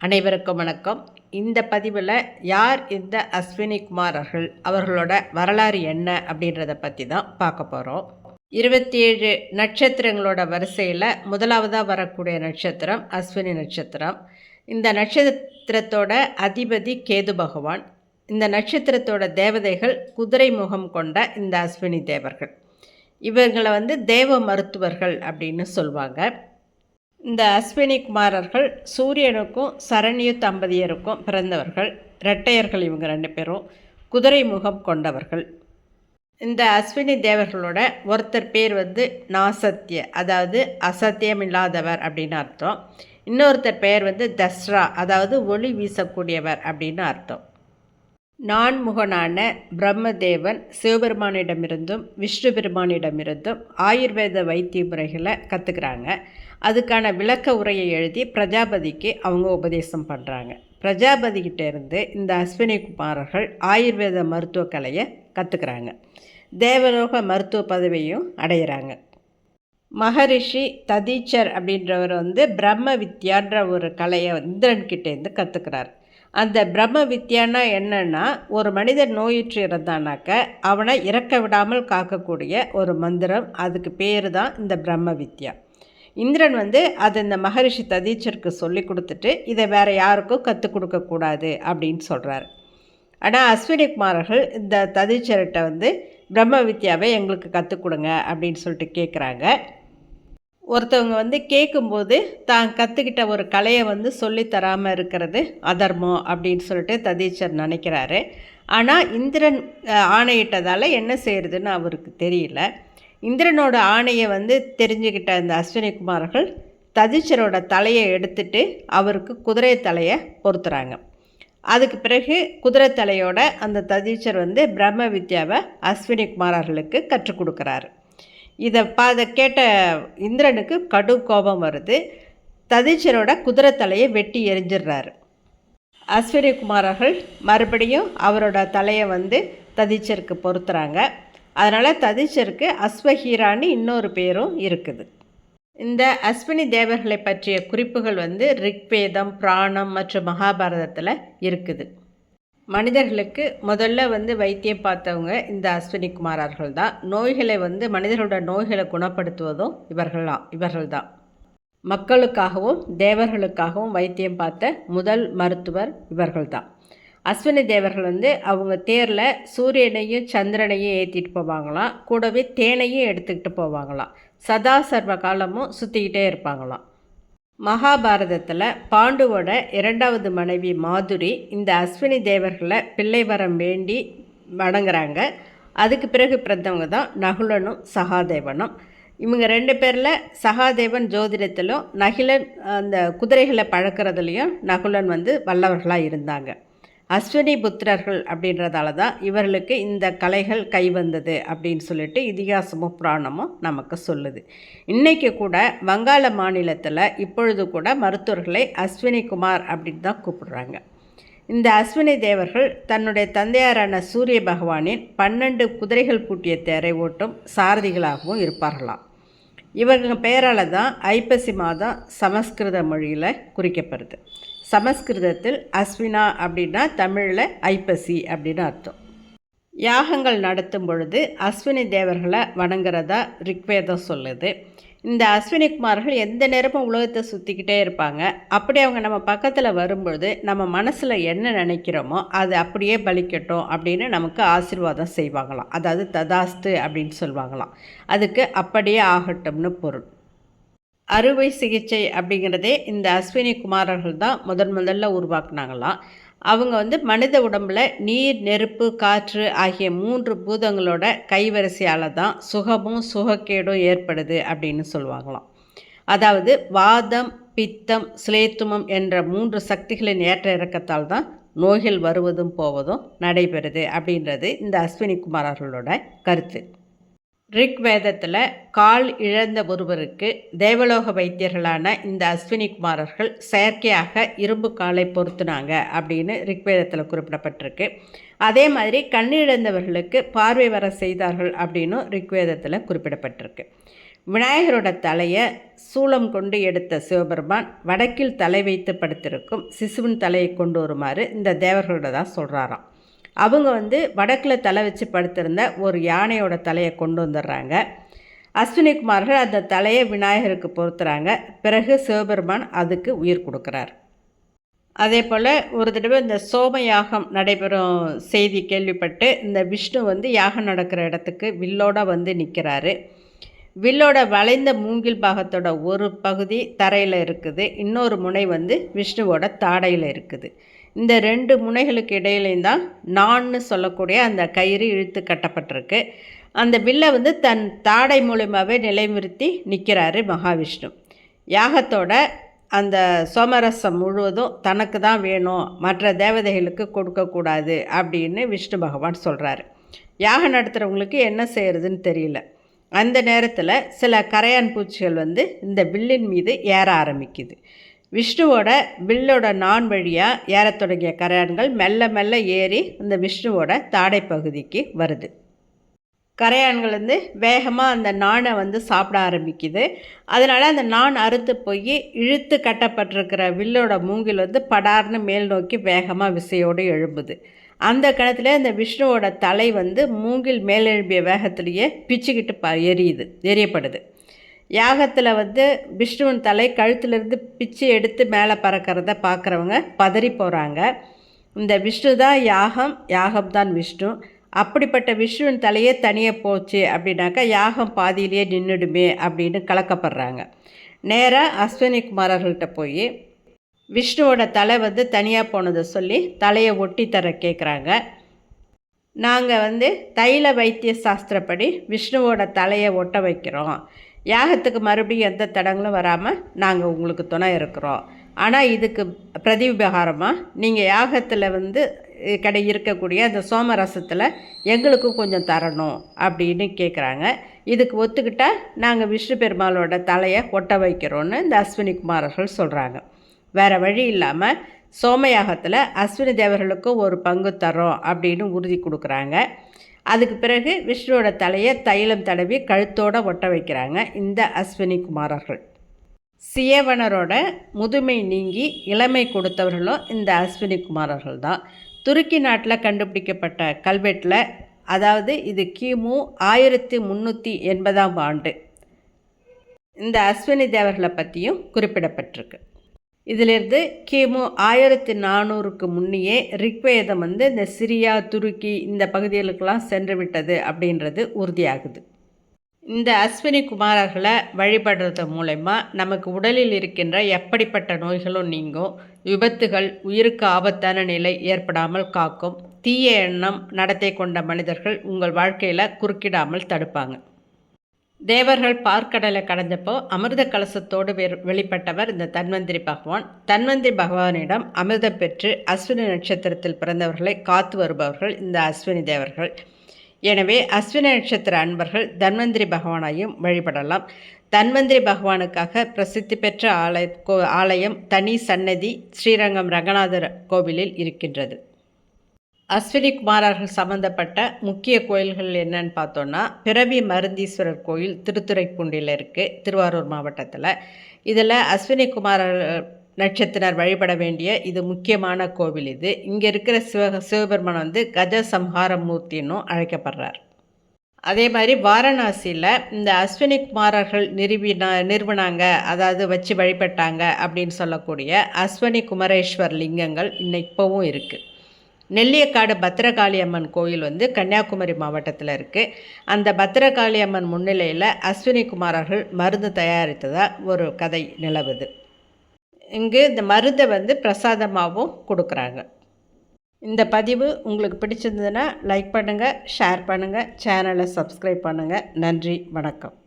அனைவருக்கும் வணக்கம். இந்த பதிவில் யார் இந்த அஸ்வினி குமாரர்கள் அவர்களோட வரலாறு என்ன அப்படின்றத பற்றி தான் பார்க்க போகிறோம் இருபத்தி ஏழு நட்சத்திரங்களோட வரிசையில் முதலாவதாக வரக்கூடிய நட்சத்திரம் அஸ்வினி நட்சத்திரம். இந்த நட்சத்திரத்தோட அதிபதி கேது பகவான். இந்த நட்சத்திரத்தோட தேவதைகள் குதிரை முகம் கொண்ட இந்த அஸ்வினி தேவர்கள். இவர்களை வந்து தேவ மருத்துவர்கள் அப்படின்னு சொல்லுவாங்க இந்த அஸ்வினி குமாரர்கள் சூரியனுக்கும் சரண்யு தம்பதியருக்கும் பிறந்தவர்கள். இரட்டையர்கள் இவங்க ரெண்டு பேரும். குதிரை முகம் கொண்டவர்கள். இந்த அஸ்வினி தேவர்களோட ஒருத்தர் பேர் வந்து நாசத்திய அதாவது அசத்தியம் இல்லாதவர் அப்படின்னு அர்த்தம். இன்னொருத்தர் பெயர் வந்து தஸ்ரா அதாவது ஒளி வீசக்கூடியவர் அப்படின்னு அர்த்தம். நான்முகனான பிரம்மதேவன் சிவபெருமானிடமிருந்தும் விஷ்ணு பெருமானிடமிருந்தும் ஆயுர்வேத வைத்திய முறைகளை கற்றுக்குறாங்க அதுக்கான விளக்க உரையை எழுதி பிரஜாபதிக்கு அவங்க உபதேசம் பண்ணுறாங்க பிரஜாபதிக்கிட்டேருந்து இந்த அஸ்வினி குமாரர்கள் ஆயுர்வேத மருத்துவ கலையை கற்றுக்குறாங்க தேவலோக மருத்துவ பதவியும் அடையிறாங்க. மகரிஷி ததீச்சர் அப்படின்றவர் வந்து பிரம்ம வித்யான்ற ஒரு கலையை இந்திரன்கிட்டேருந்து கற்றுக்கிறார் அந்த பிரம்ம வித்யானா என்னன்னா ஒரு மனிதர் நோயுற்று இருந்தானாக்க அவனை இறக்க விடாமல் காக்கக்கூடிய ஒரு மந்திரம் அதுக்கு பேர் தான் இந்த பிரம்ம வித்யா இந்திரன் வந்து அதை இந்த மகரிஷி ததீச்சருக்கு சொல்லி கொடுத்துட்டு இதை வேறு யாருக்கும் கற்றுக் கொடுக்கக்கூடாது அப்படின்னு சொல்கிறார் ஆனால் அஸ்வினி குமாரர்கள் இந்த ததீச்சர்கிட்ட வந்து பிரம்ம வித்யாவை எங்களுக்கு கற்றுக் கொடுங்க அப்படின்னு சொல்லிட்டு கேட்குறாங்க ஒருத்தவங்க வந்து கேட்கும்போது தான் கற்றுக்கிட்ட ஒரு கலையை வந்து சொல்லித்தராமல் இருக்கிறது அதர்மம் அப்படின்னு சொல்லிட்டு ததீச்சர் நினைக்கிறாரு. ஆனால் இந்திரன் ஆணையிட்டதால் என்ன செய்கிறதுன்னு அவருக்கு தெரியல. இந்திரனோட ஆணையை வந்து தெரிஞ்சுக்கிட்ட அந்த அஸ்வினி குமார்கள் ததீச்சரோட தலையை எடுத்துட்டு அவருக்கு குதிரை தலையை பொறுத்துறாங்க அதுக்கு பிறகு குதிரை தலையோட அந்த ததீச்சர் வந்து பிரம்ம வித்யாவை அஸ்வினி குமாரர்களுக்கு கற்றுக் கொடுக்குறாரு. இதை பா அதை கேட்ட இந்திரனுக்கு கடு கோபம் வருது. ததீச்சரோட குதிரை தலையை வெட்டி எரிஞ்சிடுறாரு அஸ்வினி குமாரர்கள் மறுபடியும் அவரோட தலையை வந்து ததீச்சருக்கு பொருத்துகிறாங்க அதனால் ததீச்சருக்கு அஸ்வஹீரான்னு இன்னொரு பேரும் இருக்குது. இந்த அஸ்வினி தேவர்களை பற்றிய குறிப்புகள் வந்து ரிக்வேதம் பிராணம் மற்றும் மகாபாரதத்தில் இருக்குது. மனிதர்களுக்கு முதல்ல வந்து வைத்தியம் பார்த்தவங்க இந்த அஸ்வினி குமாரர்கள் தான் நோய்களை வந்து மனிதர்களோட நோய்களை குணப்படுத்துவதும் இவர்கள் தான் இவர்கள் தான் மக்களுக்காகவும் தேவர்களுக்காகவும் வைத்தியம் பார்த்த முதல் மருத்துவர் இவர்கள் தான் அஸ்வினி தேவர்கள் வந்து அவங்க தேரில் சூரியனையும் சந்திரனையும் ஏற்றிட்டு போவாங்களாம். கூடவே தேனையும் எடுத்துக்கிட்டு போவாங்களாம். சதா சர்வ காலமும் சுற்றிக்கிட்டே இருப்பாங்களாம். மகாபாரதத்தில் பாண்டுவோட இரண்டாவது மனைவி மாதுரி இந்த அஸ்வினி தேவர்களை பிள்ளை வரம் வேண்டி வணங்குறாங்க. அதுக்கு பிறகு பிறந்தவங்க தான் நகுலனும் சகாதேவனும். இவங்க ரெண்டு பேரில் சகாதேவன் ஜோதிடத்திலும் நகிலன் அந்த குதிரைகளை பழக்கிறதுலையும் நகுலன் வந்து வல்லவர்களாக இருந்தாங்க. அஸ்வினி புத்திரர்கள் அப்படின்றதால தான் இவர்களுக்கு இந்த கலைகள் கைவந்தது அப்படின்னு சொல்லிட்டு இதிகாசமும் புராணமும் நமக்கு சொல்லுது. இன்றைக்கி கூட வங்காள மாநிலத்தில் இப்பொழுது கூட மருத்துவர்களை அஸ்வினி குமார் அப்படின்னு தான் கூப்பிடுறாங்க. இந்த அஸ்வினி தேவர்கள் தன்னுடைய தந்தையாரான சூரிய பகவானின் பன்னெண்டு குதிரைகள் பூட்டிய தேரை ஓட்டும் சாரதிகளாகவும் இருப்பார்களாம். இவங்க பெயரால் தான் ஐப்பசி மாதம் சமஸ்கிருத மொழியில் குறிக்கப்படுது. சமஸ்கிருதத்தில் அஸ்வினா அப்படின்னா தமிழில் ஐப்பசி அப்படின்னு அர்த்தம். யாகங்கள் நடத்தும் பொழுது அஸ்வினி தேவர்களை வணங்குறதா ரிக்வேதம் சொல்லுது. இந்த அஸ்வினி குமார்கள் எந்த நேரமும் உலகத்தை சுற்றிக்கிட்டே இருப்பாங்க. அப்படி அவங்க நம்ம பக்கத்தில் வரும்பொழுது நம்ம மனசில் என்ன நினைக்கிறோமோ அது அப்படியே பலிக்கட்டும் அப்படின்னு நமக்கு ஆசிர்வாதம் செய்வாங்களாம். அதாவது ததாஸ்து அப்படின்னு சொல்லுவாங்களாம் அதுக்கு அப்படியே ஆகட்டும்னு பொருள். அறுவை சிகிச்சை அப்படிங்கிறதே இந்த அஸ்வினி குமாரர்கள் தான் முதன் முதல்ல உருவாக்குனாங்களாம். அவங்க வந்து மனித உடம்பில் நீர் நெருப்பு காற்று ஆகிய மூன்று பூதங்களோட கைவரிசையால் தான் சுகமும் சுகக்கேடும் ஏற்படுது அப்படின்னு சொல்லுவாங்களாம். அதாவது வாதம் பித்தம் சிலேத்துமம் என்ற மூன்று சக்திகளின் ஏற்ற இறக்கத்தால் தான் நோய்கள் வருவதும் போவதும் நடைபெறுது அப்படின்றது இந்த அஸ்வினி குமாரர்களோட கருத்து. ரிக் வேதத்தில் கால் இழந்த ஒருவருக்கு தேவலோக வைத்தியர்களான இந்த அஸ்வினி குமாரர்கள் செயற்கையாக இரும்பு காலை பொருத்தினாங்க அப்படின்னு ரிக்வேதத்தில் குறிப்பிடப்பட்டிருக்கு. அதே மாதிரி கண்ணிழந்தவர்களுக்கு பார்வை வர செய்தார்கள் அப்படின்னு ரிக்வேதத்தில் குறிப்பிடப்பட்டிருக்கு. விநாயகரோட தலையை சூளம் கொண்டு எடுத்த சிவபெருமான் வடக்கில் தலை வைத்து படுத்திருக்கும் சிசுவின் தலையை கொண்டு வருமாறு இந்த தேவர்களோட தான் சொல்கிறாராம் அவங்க வந்து வடக்கில் தலை வச்சு படுத்திருந்த ஒரு யானையோட தலையை கொண்டு வந்துடுறாங்க. அஸ்வினி குமார்கள் அந்த தலையை விநாயகருக்கு பொறுத்துறாங்க பிறகு சிவபெருமான் அதுக்கு உயிர் கொடுக்குறார். அதே போல் ஒரு தடவை இந்த சோம யாகம் நடைபெறும் செய்தி கேள்விப்பட்டு இந்த விஷ்ணு வந்து யாகம் நடக்கிற இடத்துக்கு வில்லோட வந்து நிற்கிறாரு வில்லோட வளைந்த மூங்கில் பாகத்தோட ஒரு பகுதி தரையில் இருக்குது. இன்னொரு முனை வந்து விஷ்ணுவோட தாடையில் இருக்குது. இந்த ரெண்டு முனைகளுக்கு இடையிலையும் தான் நான்னு சொல்லக்கூடிய அந்த கயிறு இழுத்து கட்டப்பட்டிருக்கு. அந்த வில்லை வந்து தன் தாடை மூலியமாகவே நிலைநிறுத்தி நிற்கிறாரு மகாவிஷ்ணு. யாகத்தோட அந்த சோமரசம் முழுவதும் தனக்கு தான் வேணும் மற்ற தேவதைகளுக்கு கொடுக்கக்கூடாது அப்படின்னு விஷ்ணு பகவான் சொல்கிறாரு யாகம் நடத்துகிறவங்களுக்கு என்ன செய்கிறதுன்னு தெரியல. அந்த நேரத்தில் சில கரையான் பூச்சிகள் வந்து இந்த வில்லின் மீது ஏற ஆரம்பிக்குது. விஷ்ணுவோட வில்லோட நான் வழியாக ஏறத் தொடங்கிய கரையான்கள் மெல்ல மெல்ல ஏறி இந்த விஷ்ணுவோட தாடை பகுதிக்கு வருது. கரையான்கள் வந்து வேகமாக அந்த நாணை வந்து சாப்பிட ஆரம்பிக்குது. அதனால் அந்த நான் அறுத்து போய் இழுத்து கட்டப்பட்டிருக்கிற வில்லோட மூங்கில் வந்து படார்னு மேல் நோக்கி வேகமாக விசையோடு எழும்புது. அந்த கணத்தில் அந்த விஷ்ணுவோட தலை வந்து மூங்கில் மேலெழும்பிய வேகத்திலேயே பிச்சுக்கிட்டு ப எரியுது எரியப்படுது. யாகத்தில் வந்து விஷ்ணுவின் தலை கழுத்துலேருந்து பிச்சு எடுத்து மேலே பறக்கிறத பார்க்குறவங்க பதறி போகிறாங்க இந்த விஷ்ணு தான் யாகம் யாகம் தான் விஷ்ணு. அப்படிப்பட்ட விஷ்ணுவின் தலையே தனியாக போச்சு அப்படின்னாக்கா யாகம் பாதியிலேயே நின்றுடுமே அப்படின்னு கலக்கப்படுறாங்க. நேராக அஸ்வினி குமாரர்கள்ட்ட போய் விஷ்ணுவோட தலை வந்து தனியாக போனதை சொல்லி தலையை ஒட்டி தர கேட்குறாங்க நாங்கள் வந்து தைல வைத்திய சாஸ்திரப்படி விஷ்ணுவோட தலையை ஒட்ட வைக்கிறோம். யாகத்துக்கு மறுபடியும் எந்த தடங்களும் வராமல் நாங்கள் உங்களுக்கு துணை இருக்கிறோம். ஆனால் இதுக்கு பிரதிவிபகாரமாக நீங்கள் யாகத்தில் வந்து கடை இருக்கக்கூடிய அந்த சோமரசத்தில் எங்களுக்கும் கொஞ்சம் தரணும் அப்படின்னு கேட்குறாங்க இதுக்கு ஒத்துக்கிட்டால் நாங்கள் விஷ்ணு பெருமாளோட தலையை ஒட்ட வைக்கிறோன்னு இந்த அஸ்வினி குமாரர்கள் சொல்கிறாங்க வேறு வழி இல்லாமல் சோமயாகத்தில் அஸ்வினி தேவர்களுக்கும் ஒரு பங்கு தரோம் அப்படின்னு உறுதி கொடுக்குறாங்க. அதுக்கு பிறகு விஷ்ணுவோட தலையை தைலம் தடவி கழுத்தோடு ஒட்ட வைக்கிறாங்க இந்த அஸ்வினி குமாரர்கள். சியவனரோட முதுமை நீங்கி இளமை கொடுத்தவர்களும் இந்த அஸ்வினி குமாரர்கள் தான். துருக்கி நாட்டில் கண்டுபிடிக்கப்பட்ட கல்வெட்டில் அதாவது இது கிமு ஆயிரத்தி முந்நூற்றி எண்பதாம் ஆண்டு. இந்த அஸ்வினி தேவர்களை பற்றியும் குறிப்பிடப்பட்டிருக்கு. இதிலிருந்து கிமு ஆயிரத்தி நானூறுக்கு முன்னையே ரிக்வேதம் வந்து இந்த சிரியா துருக்கி இந்த பகுதிகளுக்கெல்லாம் சென்று விட்டது அப்படின்றது உறுதியாகுது. இந்த அஸ்வினி குமாரர்களை வழிபடுறது மூலயமா நமக்கு உடலில் இருக்கின்ற எப்படிப்பட்ட நோய்களும் நீங்கும் விபத்துகள் உயிருக்கு ஆபத்தான நிலை ஏற்படாமல் காக்கும் தீய எண்ணம் நடத்தை கொண்ட மனிதர்கள் உங்கள் வாழ்க்கையில் குறுக்கிடாமல் தடுப்பாங்க. தேவர்கள் பார்க்கடலை கடந்தப்போ அமிர்த கலசத்தோடு வெளிப்பட்டவர் இந்த தன்வந்திரி பகவான். தன்வந்திரி பகவானிடம் அமிர்தம் பெற்று அஸ்வினி நட்சத்திரத்தில் பிறந்தவர்களை காத்து வருபவர்கள் இந்த அஸ்வினி தேவர்கள். எனவே அஸ்வினி நட்சத்திர அன்பர்கள் தன்வந்திரி பகவானையும் வழிபடலாம். தன்வந்திரி பகவானுக்காக பிரசித்தி பெற்ற ஆலய ஆலயம் தனி சன்னதி ஸ்ரீரங்கம் ரங்கநாதர் கோவிலில் இருக்கின்றது. அஸ்வினி குமாரர்கள் சம்மந்தப்பட்ட முக்கிய கோயில்கள் என்னன்னு பார்த்தோன்னா பிறவி மருந்தீஸ்வரர் கோயில் திருத்துறைப்பூண்டியில் இருக்குது திருவாரூர் மாவட்டத்தில். இதில் அஸ்வினி குமாரர் நட்சத்திரர் வழிபட வேண்டிய இது முக்கியமான கோவில் இது. இங்கே இருக்கிற சிவ சிவபெருமான் வந்து கஜ சம்ஹார மூர்த்தின்னும் அழைக்கப்படுறார். அதே மாதிரி வாரணாசியில் இந்த அஸ்வினி குமாரர்கள் நிறுவினா நிறுவனாங்க அதாவது வச்சு வழிபட்டாங்க அப்படின்னு சொல்லக்கூடிய அஸ்வினி குமரேஸ்வர் லிங்கங்கள் இன்னைப்பவும் இப்போவும் இருக்குது நெல்லியக்காடு பத்திரகாளி அம்மன் கோயில் வந்து கன்னியாகுமரி மாவட்டத்தில் இருக்குது அந்த பத்திரகாளி அம்மன் முன்னிலையில் அஸ்வினி குமாரர்கள் மருந்து தயாரித்ததாக ஒரு கதை நிலவுது. இங்கு இந்த மருந்தை வந்து பிரசாதமாகவும் கொடுக்குறாங்க. இந்த பதிவு உங்களுக்கு பிடிச்சிருந்ததுன்னா லைக் பண்ணுங்கள் ஷேர் பண்ணுங்கள் சேனலை சப்ஸ்கிரைப் பண்ணுங்கள் நன்றி வணக்கம்.